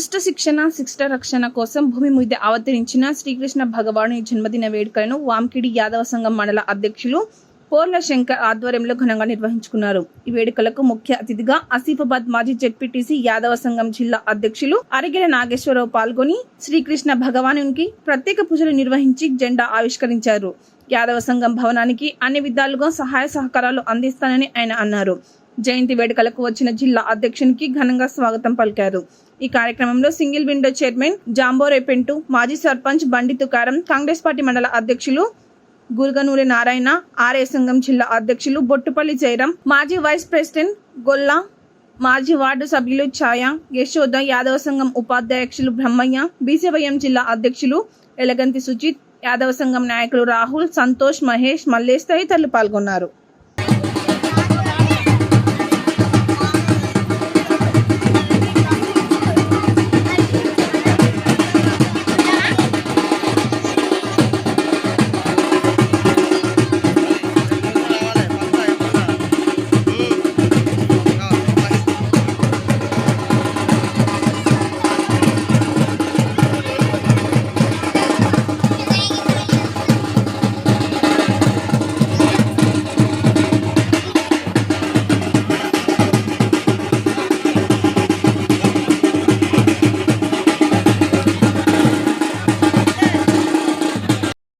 దుష్ట శిక్షణ శిష్ట రక్షణ కోసం భూమి మీద అవతరించిన శ్రీకృష్ణ భగవాను జన్మదిన వేడుకలను వాంకిడి యాదవ సంఘం మండల అధ్యక్షులు పోర్ల శంకర్ ఆధ్వర్యంలో ఘనంగా నిర్వహించుకున్నారు. ఈ వేడుకలకు ముఖ్య అతిథిగా ఆసిఫాబాద్ మాజీ జెడ్పీటీసీ యాదవ సంఘం జిల్లా అధ్యక్షులు అరిగెల నాగేశ్వరరావు పాల్గొని శ్రీకృష్ణ భగవానునికి ప్రత్యేక పూజలు నిర్వహించి జెండా ఆవిష్కరించారు. యాదవ సంఘం భవనానికి అన్ని విధాలుగా సహాయ సహకారాలు అందిస్తానని ఆయన అన్నారు. జయంతి వేడుకలకు వచ్చిన జిల్లా అధ్యక్షునికి ఘనంగా స్వాగతం పలికారు. ఈ కార్యక్రమంలో సింగిల్ విండో చైర్మన్ జాంబోరే పెంటు మాజీ సర్పంచ్ బండి తుకారం కాంగ్రెస్ పార్టీ మండల అధ్యక్షులు గురుగనూరి నారాయణ ఆర్ఏ సంఘం జిల్లా అధ్యక్షులు బొట్టుపల్లి జయరాం మాజీ వైస్ ప్రెసిడెంట్ గొల్లా మాజీ వార్డు సభ్యులు ఛాయ యశోద యాదవ సంఘం ఉపాధ్యక్షులు బ్రహ్మయ్య బీసీవైఎం జిల్లా అధ్యక్షులు ఎలగంతి సుజిత్ యాదవ సంఘం నాయకులు రాహుల్ సంతోష్ మహేష్ మల్లేష్ తదితరులు పాల్గొన్నారు.